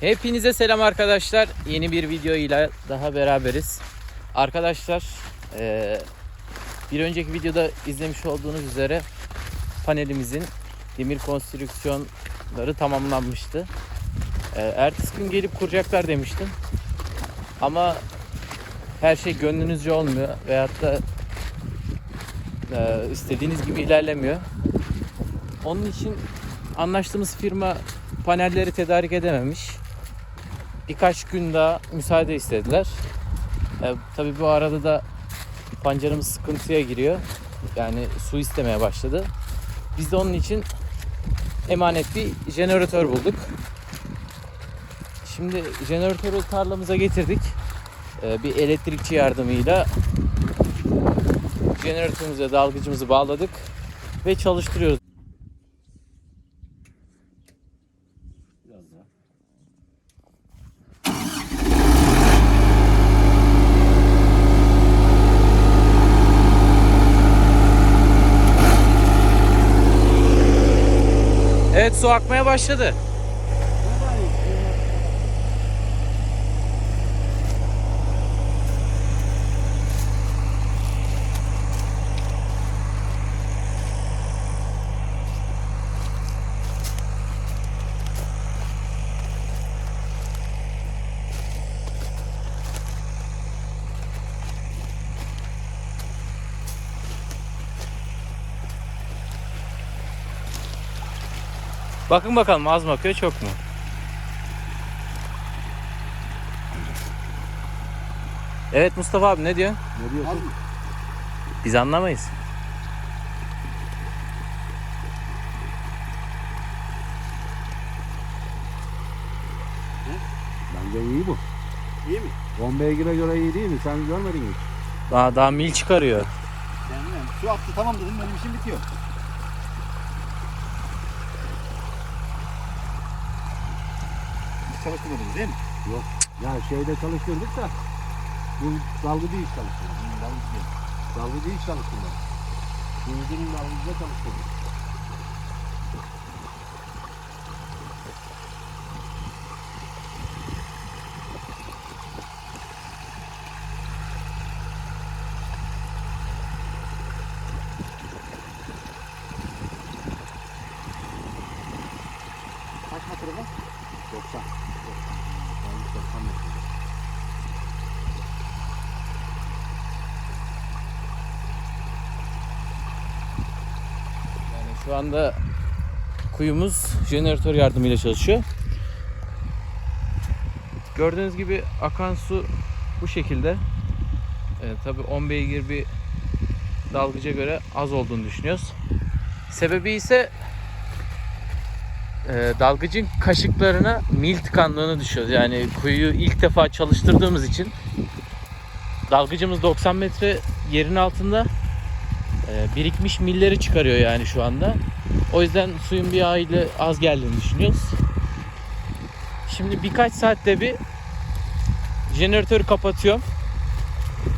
Hepinize selam arkadaşlar. Yeni bir video ile daha beraberiz. Arkadaşlar eee, bir önceki videoda izlemiş olduğunuz üzere panelimizin demir konstrüksiyonları tamamlanmıştı. Eee, ertesi gün gelip kuracaklar demiştim. Ama her şey gönlünüzce olmuyor veyahut da eee, istediğiniz gibi ilerlemiyor. Onun için anlaştığımız firma panelleri tedarik edememiş. Birkaç gün daha müsaade istediler. E, tabii bu arada da pancarımız sıkıntıya giriyor. Yani su istemeye başladı. Biz de onun için emanet bir jeneratör bulduk. Şimdi jeneratörü tarlamıza getirdik. E, bir elektrikçi yardımıyla jeneratörümüze dalgıcımızı bağladık ve çalıştırıyoruz. Su akmaya başladı. Bakın bakalım az mı akıyor çok mu? Evet Mustafa abi ne diyorsun? Ne diyorsun? Biz anlamayız. Bence iyi bu. İyi mi? Bomba beygire göre iyi değil mi? Sen görmedin mi? Daha, daha mil çıkarıyor. Yani bilmiyorum. Su aktı tamam dedim benim işim bitiyor. Çalıştırmadınız değil mi? Yok. Ya şeyde çalıştırdık da bu dalgıcı iş çalıştırdık. Değil. Dalgıcı iş çalıştırdık. Denizin dalgıcıda çalıştırdık. Kaç metre var? 90. Dalgıç 90 metre. Yani şu anda kuyumuz jeneratör yardımıyla çalışıyor. Gördüğünüz gibi akan su bu şekilde. Ee, tabii 10 beygir bir dalgıca göre az olduğunu düşünüyoruz. Sebebi ise e, dalgıcın kaşıklarına mil tıkandığını düşüyoruz. Yani kuyuyu ilk defa çalıştırdığımız için dalgıcımız 90 metre yerin altında e, birikmiş milleri çıkarıyor yani şu anda. O yüzden suyun bir aile az geldiğini düşünüyoruz. Şimdi birkaç saatte bir jeneratörü kapatıyorum.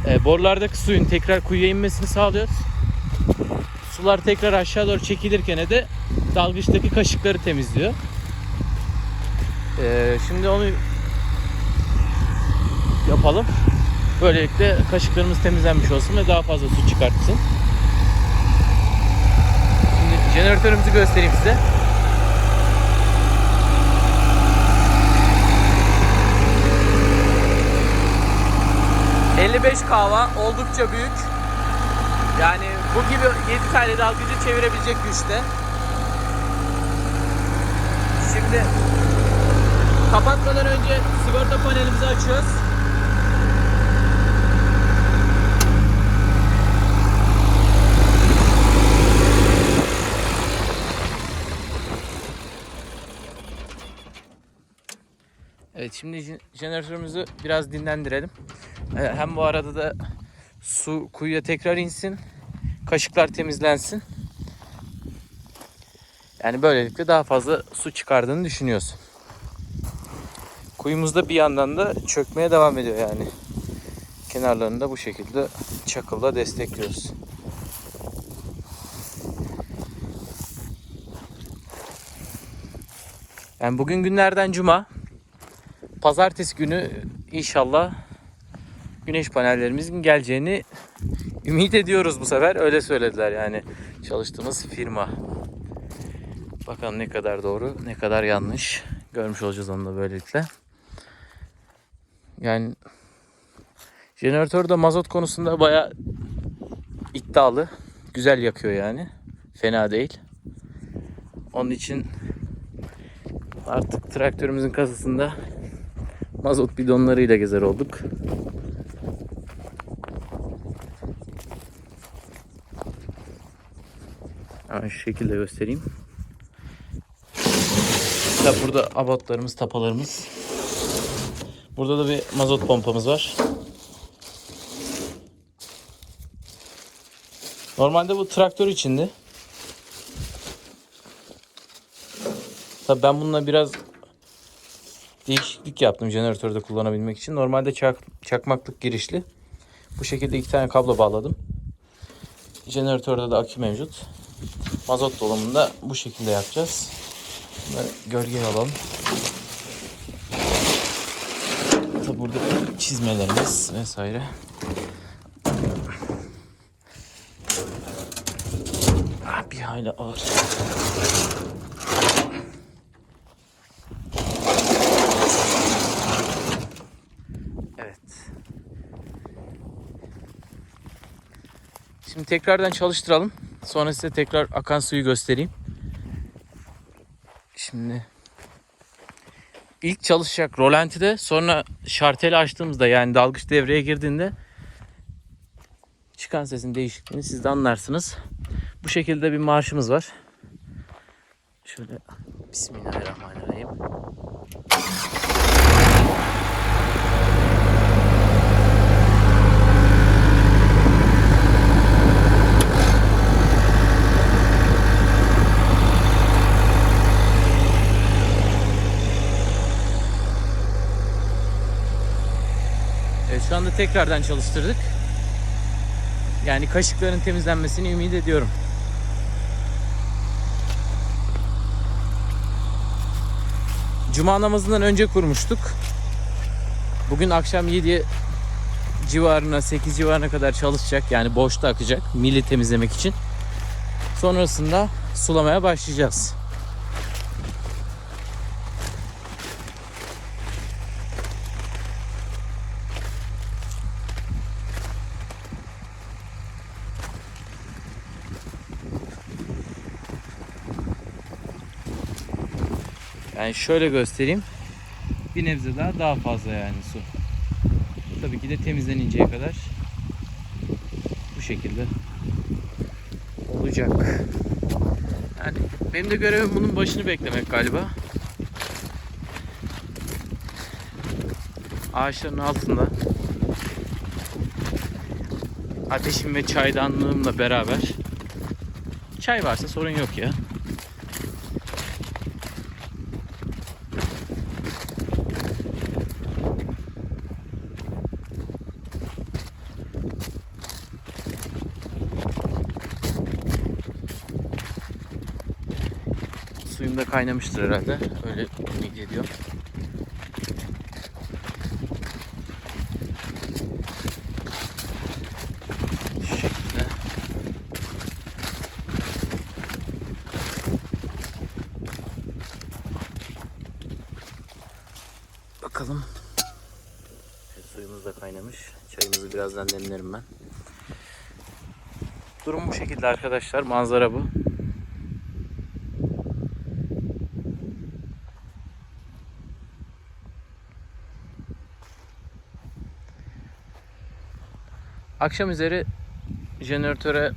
E, borulardaki suyun tekrar kuyuya inmesini sağlıyoruz. Sular tekrar aşağı doğru çekilirken de dalgıçtaki kaşıkları temizliyor. E, şimdi onu yapalım. Böylelikle kaşıklarımız temizlenmiş olsun ve daha fazla su çıkartsın. Jeneratörümüzü göstereyim size. ...55 kahva oldukça büyük. Yani bu gibi 7 tane dalgıcı çevirebilecek güçte. Şimdi kapatmadan önce sigorta panelimizi açıyoruz. Evet şimdi jen- jeneratörümüzü biraz dinlendirelim. Ee, Hem bu arada da su kuyuya tekrar insin. Kaşıklar temizlensin. Yani böylelikle daha fazla su çıkardığını düşünüyoruz. Kuyumuzda bir yandan da çökmeye devam ediyor yani. Kenarlarını da bu şekilde çakılla destekliyoruz. Yani bugün günlerden cuma. Pazartesi günü inşallah güneş panellerimizin geleceğini ümit ediyoruz bu sefer. Öyle söylediler yani çalıştığımız firma. Bakalım ne kadar doğru, ne kadar yanlış. Görmüş olacağız onu da böylelikle. Yani jeneratör de mazot konusunda baya iddialı. Güzel yakıyor yani. Fena değil. Onun için artık traktörümüzün kasasında mazot bidonlarıyla gezer olduk. Hemen şu şekilde göstereyim. Tabi burada abotlarımız, tapalarımız. Burada da bir mazot pompamız var. Normalde bu traktör içindi. Tabi ben bununla biraz değişiklik yaptım jeneratörde kullanabilmek için. Normalde çak, çakmaklık girişli. Bu şekilde iki tane kablo bağladım. Jeneratörde de akü mevcut. Mazot dolumunda bu şekilde yapacağız. Bunları gölgeye alalım. Tabi burada çizmelerimiz vesaire. Ah, bir hayli ağır. Evet. Şimdi tekrardan çalıştıralım. Sonra size tekrar akan suyu göstereyim. Şimdi ilk çalışacak rolantide sonra şarteli açtığımızda yani dalgıç devreye girdiğinde çıkan sesin değişikliğini siz de anlarsınız. Bu şekilde bir marşımız var. Şöyle Bismillahirrahmanirrahim. Şu anda tekrardan çalıştırdık. Yani kaşıkların temizlenmesini ümit ediyorum. Cuma namazından önce kurmuştuk. Bugün akşam 7 civarına 8 civarına kadar çalışacak. Yani boşta akacak. Mili temizlemek için. Sonrasında sulamaya başlayacağız. Yani şöyle göstereyim. Bir nebze daha daha fazla yani su. Tabii ki de temizleninceye kadar bu şekilde olacak. Yani benim de görevim bunun başını beklemek galiba. Ağaçların altında ateşim ve çaydanlığımla beraber çay varsa sorun yok ya. Suyum da kaynamıştır herhalde. Öyle ümit şekilde. Bakalım. Evet, suyumuz da kaynamış. Çayımızı birazdan demlerim ben. Durum bu şekilde arkadaşlar. Manzara bu. Akşam üzeri jeneratöre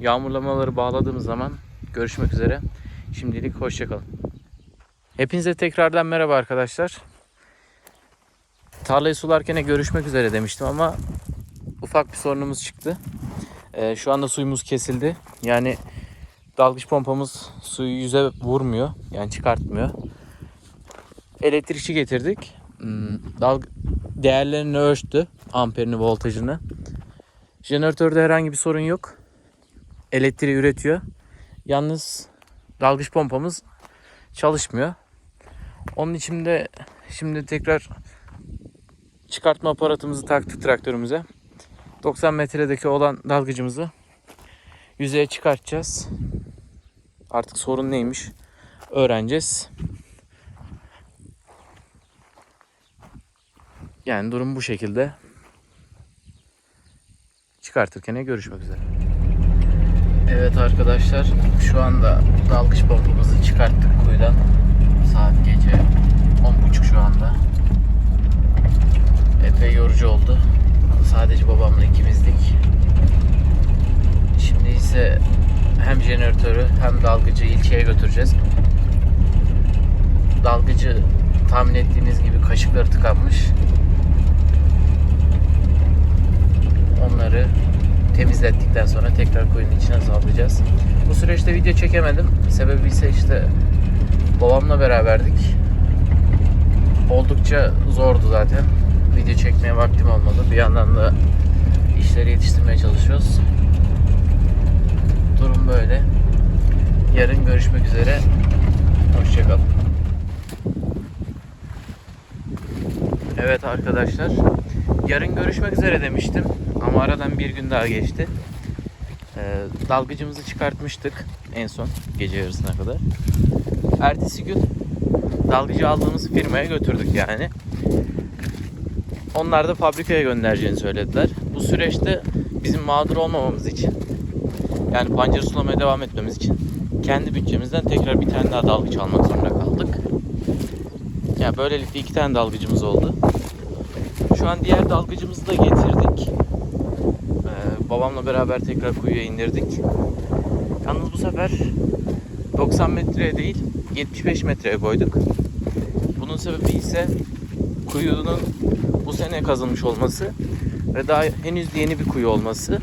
yağmurlamaları bağladığımız zaman görüşmek üzere. Şimdilik hoşçakalın. Hepinize tekrardan merhaba arkadaşlar. Tarlayı sularken görüşmek üzere demiştim ama ufak bir sorunumuz çıktı. Ee, şu anda suyumuz kesildi. Yani dalgıç pompamız suyu yüze vurmuyor. Yani çıkartmıyor. Elektrikçi getirdik. Hmm, değerlerini ölçtü. Amperini, voltajını. Jeneratörde herhangi bir sorun yok. Elektriği üretiyor. Yalnız dalgıç pompamız çalışmıyor. Onun için de Şimdi tekrar çıkartma aparatımızı taktık traktörümüze. 90 metredeki olan dalgıcımızı yüzeye çıkartacağız. Artık sorun neymiş öğreneceğiz. Yani durum bu şekilde. Çıkartırken görüşmek üzere. Evet arkadaşlar şu anda dalgıç pompamızı çıkarttık kuyudan. Saat gece 10.30 şu anda. Epey yorucu oldu. Sadece babamla ikimizdik. Şimdi ise hem jeneratörü hem dalgıcı ilçeye götüreceğiz. Dalgıcı tahmin ettiğiniz gibi kaşıkları tıkanmış. Temizlettikten sonra tekrar kuyunun içine sallayacağız. Bu süreçte video çekemedim. Sebebi ise işte babamla beraberdik. Oldukça zordu zaten. Video çekmeye vaktim olmadı. Bir yandan da işleri yetiştirmeye çalışıyoruz. Durum böyle. Yarın görüşmek üzere. Hoşçakalın. Evet arkadaşlar. Yarın görüşmek üzere demiştim. Ama aradan bir gün daha geçti. Ee, dalgıcımızı çıkartmıştık en son gece yarısına kadar. Ertesi gün dalgıcı aldığımız firmaya götürdük yani. Onlar da fabrikaya göndereceğini söylediler. Bu süreçte bizim mağdur olmamamız için yani pancarı sulamaya devam etmemiz için kendi bütçemizden tekrar bir tane daha dalgıç almak zorunda kaldık. Yani böylelikle iki tane dalgıcımız oldu. Şu an diğer dalgıcımızı da getirdik. Babamla beraber tekrar kuyuya indirdik. Yalnız bu sefer 90 metreye değil 75 metreye koyduk. Bunun sebebi ise kuyunun bu sene kazılmış olması ve daha henüz yeni bir kuyu olması.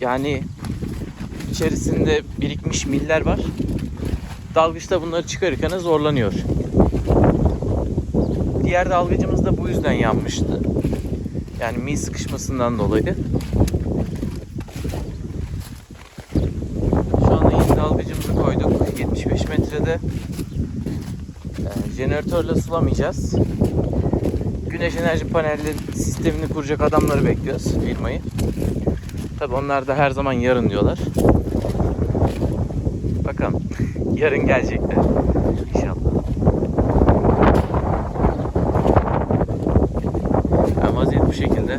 Yani içerisinde birikmiş miller var. Dalgıç da bunları çıkarırken zorlanıyor. Diğer dalgıcımız da bu yüzden yanmıştı. Yani mil sıkışmasından dolayı. Şu anda yeni dalgıcımızı koyduk. 75 metrede. Ee, jeneratörle sulamayacağız. Güneş enerji panelli sistemini kuracak adamları bekliyoruz firmayı. Tabi onlar da her zaman yarın diyorlar. Bakalım yarın gelecekler. İnşallah. Yani vaziyet bu şekilde.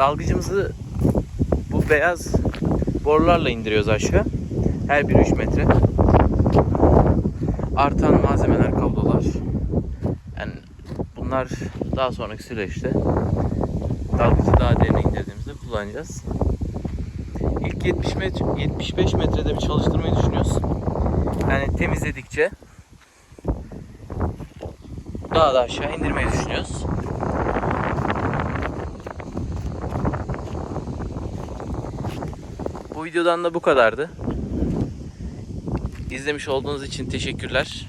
Dalgıcımızı bu beyaz borularla indiriyoruz aşağı. Her biri 3 metre. Artan malzemeler, kablolar. Yani bunlar daha sonraki süreçte dalgıcı daha derine indirdiğimizde kullanacağız. İlk 70 metre, 75 metrede bir çalıştırmayı düşünüyoruz. Yani temizledikçe daha da aşağı indirmeyi düşünüyoruz. Bu videodan da bu kadardı. İzlemiş olduğunuz için teşekkürler.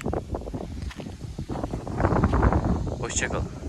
Hoşçakalın.